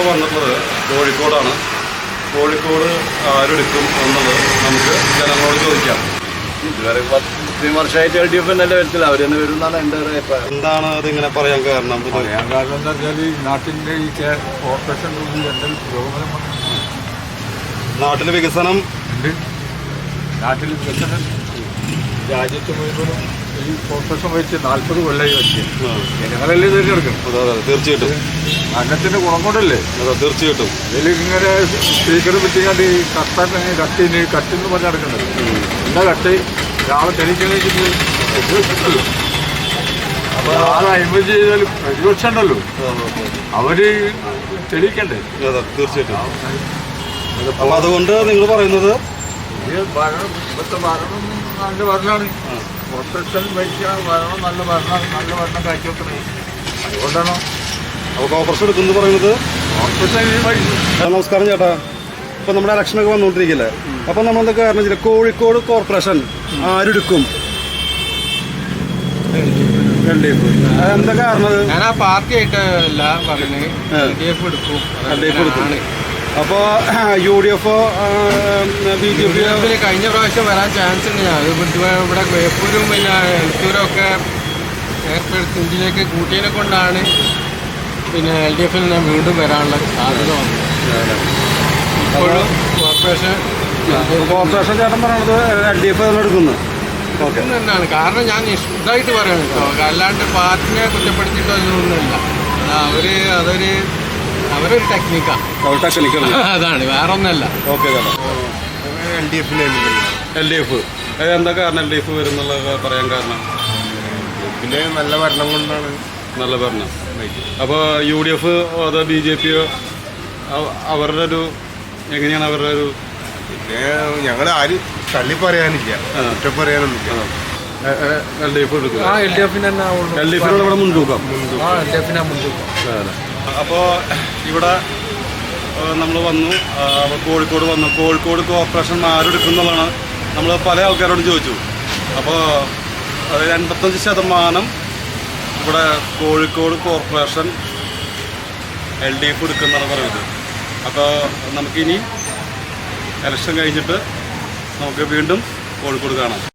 നമ്മളിപ്പോൾ വന്നിട്ടുള്ളത് കോഴിക്കോടാണ്. കോഴിക്കോട് ആരെടുക്കും എന്നുള്ളത് നമുക്ക് ജനങ്ങളോട് ചോദിക്കാം. ഇതുവരെ പത്ത് വർഷമായിട്ട് എൽ ഡി എഫ് നല്ല വരത്തില്ല. അവർ തന്നെ വരും എന്നാണ് എന്റെ ഒരു അഭിപ്രായം. എന്താണ് അതിങ്ങനെ പറയാൻ കാരണം? പറയാൻ കാരണം എന്താ വെച്ചാൽ ഈ നാട്ടിന്റെ ഈ കോർപ്പറേഷൻ എന്തെങ്കിലും പുരോഗമനം നാട്ടിലെ വികസനം ഉണ്ട്. നാട്ടിൽ വികസനം. രാജ്യത്ത് മുഴുവനും ഈ കോർപ്പറേഷൻ വെച്ച് നാൽപ്പത് കൊല്ലായി വെച്ച്. ജനങ്ങളല്ലേ തിരഞ്ഞെടുക്കും തീർച്ചയായിട്ടും. അന്നത്തിന്റെ ഗുണം കൊണ്ടല്ലേ തീർച്ചയായിട്ടും. ഇതിൽ ഇങ്ങനെ സ്പീക്കർ പറ്റിയാണ്ട് ഈ കട്ടാൻ കട്ടിന് കട്ടെന്ന് പറഞ്ഞ് നടക്കുന്നത് എന്താ കട്ട് രാവിലെ തെളിയിക്കണേക്കിട്ട് പ്രതിപക്ഷമുണ്ടല്ലോ അപ്പോൾ ആളെ അഴിമതി ചെയ്താലും പ്രതിപക്ഷം ഉണ്ടല്ലോ. അവർ തെളിയിക്കണ്ടേ? തീർച്ചയായിട്ടും. അപ്പൊ അതുകൊണ്ട് നിങ്ങൾ പറയുന്നത് ഭരണം ഇപ്പോഴത്തെ ഭരണം നല്ല ഭരണമാണ് കോർപ്പറേഷൻ ഭരിക്കാൻ വരണം നല്ല ഭരണമാണ് നല്ല ഭരണം കാഴ്ചവെക്കണേ. അതുകൊണ്ടാണോ അപ്പോൾ കോർപ്പറേഷൻ എടുക്കുന്നു പറയുന്നത്. നമസ്കാരം ചേട്ടാ. ഇപ്പൊ നമ്മുടെ ഇലക്ഷനൊക്കെ വന്നുകൊണ്ടിരിക്കില്ലേ അപ്പൊ നമ്മൾ എന്തൊക്കെ കാരണം വെച്ചാൽ കോഴിക്കോട് കോർപ്പറേഷൻ ആരെടുക്കും? എന്താ കാരണം? ഞാൻ ആ പാർട്ടി ആയിട്ട് അല്ല പറയുന്നത് ആ. എൽ ഡി എഫ് എടുക്കും. U D F B J P കഴിഞ്ഞ പ്രാവശ്യം വരാൻ ചാൻസ് ഉണ്ട്. ഞാൻ ഇവിടെ വേപ്പൂരും പിന്നെ എൽത്തൂരും ഒക്കെ ഏർപ്പെടുത്തി ഇതിലേക്ക് കൂട്ടിയതിനെ കൊണ്ടാണ് പിന്നെ എൽ ഡി എഫിൽ ഞാൻ വീണ്ടും വരാനുള്ള സാധ്യത വന്നത്. ഇപ്പോഴും കോർപ്പറേഷൻ കോർപ്പറേഷൻ ചേട്ടൻ പറയണത് എൽ ഡി എഫ് എടുക്കുന്നു തന്നെയാണ്. കാരണം ഞാൻ ഇഷ്ടമായിട്ട് പറയണം കേട്ടോ. അല്ലാണ്ട് പാർട്ടിനെ കുറ്റപ്പെടുത്തിയിട്ടോ ഇതൊന്നുമില്ല. അത് അവർ അതൊരു അവരൊരു ടെക്നിക്കാണ് ടെക്നിക്കാണ് അതാണ് വേറെ ഒന്നല്ല ഓക്കെ എൽ ഡി എഫിനെ എൽ ഡി എഫ് എന്താ കാരണം എൽ ഡി എഫ് വരുന്നുള്ള പറയാൻ കാരണം? പിന്നെ നല്ല ഭരണം കൊണ്ടാണ്. നല്ല ഭരണം. അപ്പോൾ യു ഡി എഫ് അതോ ബി ജെ പിയോ അവരുടെ ഒരു എങ്ങനെയാണ് അവരുടെ ഒരു പിന്നെ ഞങ്ങൾ ആരും തള്ളി പറയാനില്ല. ഒറ്റ കുറ്റം പറയാനൊന്നുമില്ല. എൽ ഡി എഫ് എടുക്കുക. ആ എൽ ഡി എഫിന് തന്നെ ആവുള്ളൂ. എൽ ഡി എഫിനുള്ള ഇവിടെ മുൻതൂക്കം. ആ എൽ ഡി എഫിനാ മുൻതൂക്കം. അപ്പോൾ ഇവിടെ നമ്മൾ വന്നു. കോഴിക്കോട് വന്നു. കോഴിക്കോട് കോർപ്പറേഷൻ ആരെടുക്കുന്നുള്ളതാണ് നമ്മൾ പല ആൾക്കാരോട് ചോദിച്ചു. അപ്പോൾ എൺപത്തഞ്ച് ശതമാനം ഇവിടെ Kozhikode corporation L D F എടുക്കുന്നതാണ് പറയുന്നത്. അപ്പോൾ നമുക്കിനി ഇലക്ഷൻ കഴിഞ്ഞിട്ട് നമുക്ക് വീണ്ടും കോഴിക്കോട് കാണാം.